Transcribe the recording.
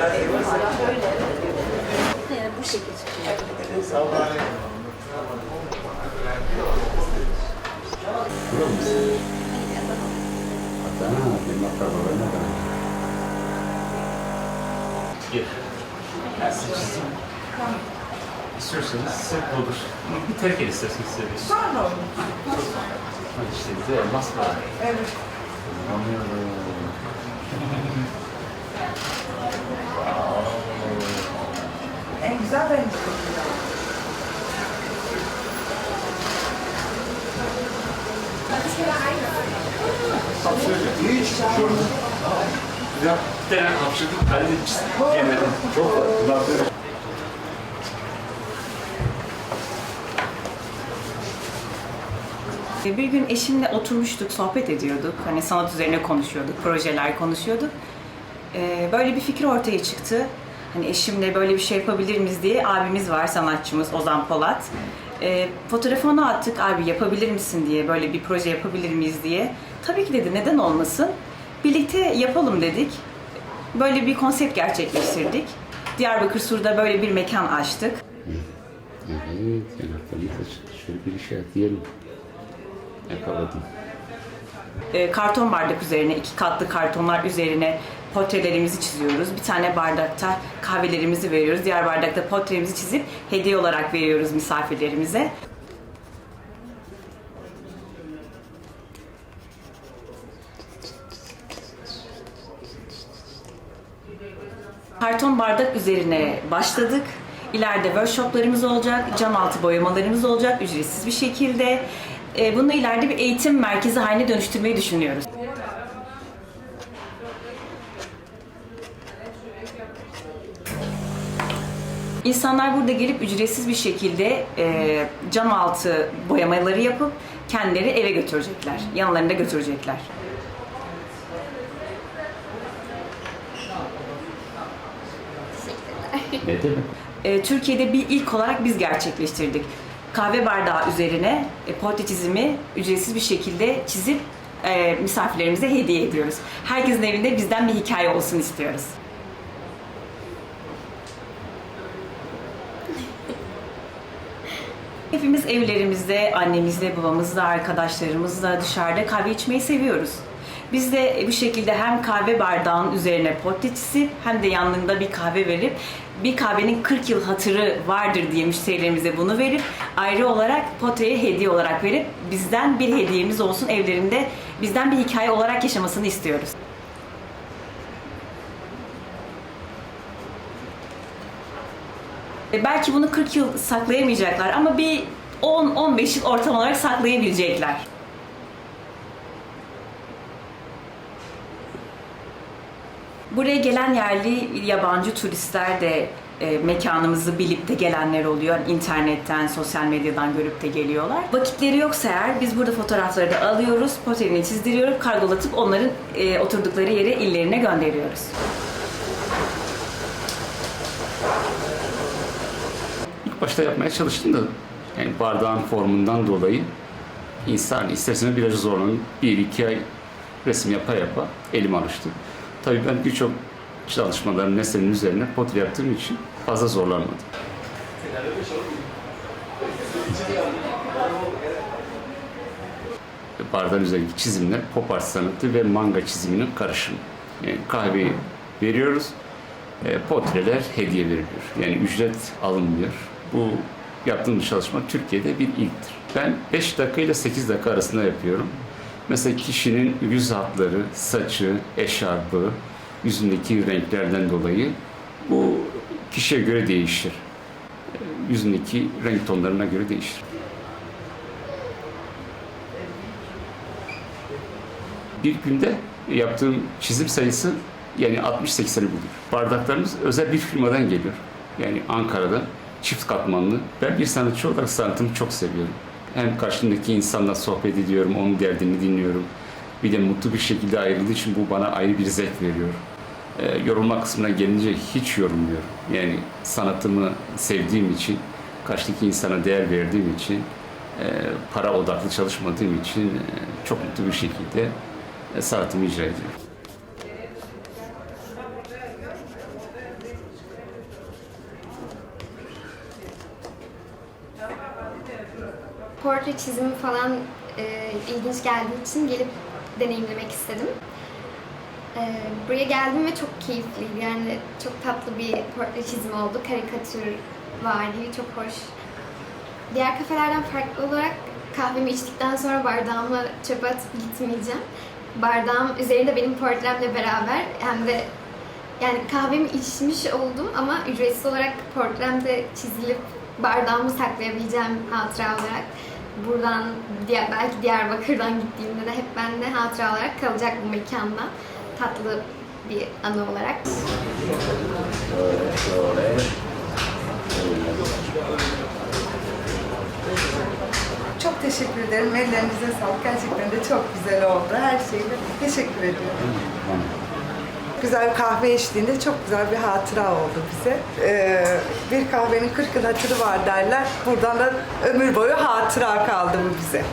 Yani bu şekilde. Ben size çizeyim. İstiyorsanız size olur. Bir terk el isterseniz size bir. Sonra olur. Ha işte bize elmas var. Evet. En güzel benim istedim. Ya bir tane hapşırdım. Ben de çiz- yemedim. Çok var. Bir gün eşimle oturmuştuk, sohbet ediyorduk. Hani sanat üzerine konuşuyorduk, projeler konuşuyorduk. Ee, Böyle bir fikir ortaya çıktı. Hani eşimle böyle bir şey yapabilir miyiz diye abimiz var, sanatçımız Ozan Polat. Ee, fotoğrafını attık, abi yapabilir misin diye, böyle bir proje yapabilir miyiz diye. Tabii ki dedi, neden olmasın? Birlikte yapalım dedik. Böyle bir konsept gerçekleştirdik. Diyarbakır Sur'da böyle bir mekan açtık. Evet, yanaklarımıza çıktı. Şöyle bir işaret diyelim. Yakaladım. E, karton bardak üzerine, iki katlı kartonlar üzerine portrelerimizi çiziyoruz. Bir tane bardakta kahvelerimizi veriyoruz. Diğer bardakta portremizi çizip hediye olarak veriyoruz misafirlerimize. Karton bardak üzerine başladık. İleride workshoplarımız olacak, cam altı boyamalarımız olacak ücretsiz bir şekilde. E, Bunu ileride bir eğitim merkezi haline dönüştürmeyi düşünüyoruz. İnsanlar burada gelip ücretsiz bir şekilde e, cam altı boyamaları yapıp kendileri eve götürecekler. Yanlarında götürecekler. Ne demek? E, Türkiye'de bir ilk olarak biz gerçekleştirdik. Kahve bardağı üzerine e, portre çizimi ücretsiz bir şekilde çizip e, misafirlerimize hediye ediyoruz. Herkesin evinde bizden bir hikaye olsun istiyoruz. Hepimiz evlerimizde, annemizle, babamızla, arkadaşlarımızla dışarıda kahve içmeyi seviyoruz. Biz de bu şekilde hem kahve bardağının üzerine portre çizip hem de yanında bir kahve verip bir kahvenin 40 yıl hatırı vardır diye müşterilerimize bunu verip ayrı olarak portreye hediye olarak verip bizden bir hediyemiz olsun evlerinde bizden bir hikaye olarak yaşamasını istiyoruz. Belki bunu 40 yıl saklayamayacaklar ama bir 10-15 yıl ortam olarak saklayabilecekler. Buraya gelen yerli yabancı turistler de e, mekanımızı bilip de gelenler oluyor. İnternetten, sosyal medyadan görüp de geliyorlar. Vakitleri yoksa eğer biz burada fotoğrafları da alıyoruz, portrelerini çizdiriyoruz, kargolatıp onların e, oturdukları yere illerine gönderiyoruz. Başta yapmaya çalıştım da yani bardağın formundan dolayı insan isterseniz biraz zorlanır. Bir iki ay resim yapa yapa elim alıştı. Tabii ben birçok çalışmaların nesnenin üzerine portre yaptığım için fazla zorlanmadım. Bardağın üzerindeki çizimler pop art sanatı ve manga çiziminin karışımı. Yani kahveyi veriyoruz, e, portreler hediye veriliyor. Yani ücret alınmıyor. Bu yaptığım çalışma Türkiye'de bir ilktir. Ben 5 dakika ile 8 dakika arasında yapıyorum. Mesela kişinin yüz hatları, saçı, eşarbı, yüzündeki renklerden dolayı bu kişiye göre değişir. Yüzündeki renk tonlarına göre değişir. bir günde yaptığım çizim sayısı yani 60-80'i buluyor. Bardaklarımız özel bir firmadan geliyor. Yani Ankara'da çift katmanlı. Ben bir sanatçı olarak sanatımı çok seviyorum. Hem karşımdaki insanla sohbet ediyorum, onun derdini dinliyorum. Bir de mutlu bir şekilde ayrıldığı için bu bana ayrı bir zevk veriyor. Ee, yorulma kısmına gelince hiç yorulmuyorum. Yani sanatımı sevdiğim için, karşıdaki insana değer verdiğim için, e, para odaklı çalışmadığım için e, çok mutlu bir şekilde e, sanatımı icra ediyorum. Portre çizimi falan e, ilginç geldiği için gelip deneyimlemek istedim. E, buraya geldim ve çok keyifliydi. Yani çok tatlı bir portre çizimi oldu. Karikatür vari, çok hoş. Diğer kafelerden farklı olarak kahvemi içtikten sonra bardağımı çöpe atıp gitmeyeceğim. Bardağım üzerinde benim portremle beraber hem de yani kahvemi içmiş oldum ama ücretsiz olarak portremde çizilip bardağımı saklayabileceğim hatıra olarak buradan diğer, belki Diyarbakır'dan gittiğimde de hep bende hatıra olarak kalacak bu mekanda. Tatlı bir anı olarak. Çok teşekkür ederim. Ellerinize sağlık. Gerçekten de çok güzel oldu. Her şeyle teşekkür ediyorum. Güzel bir kahve eşliğinde çok güzel bir hatıra oldu bize. Ee, bir kahvenin 40 yıl hatırı var derler. Buradan da ömür boyu hatıra kaldı bu bize.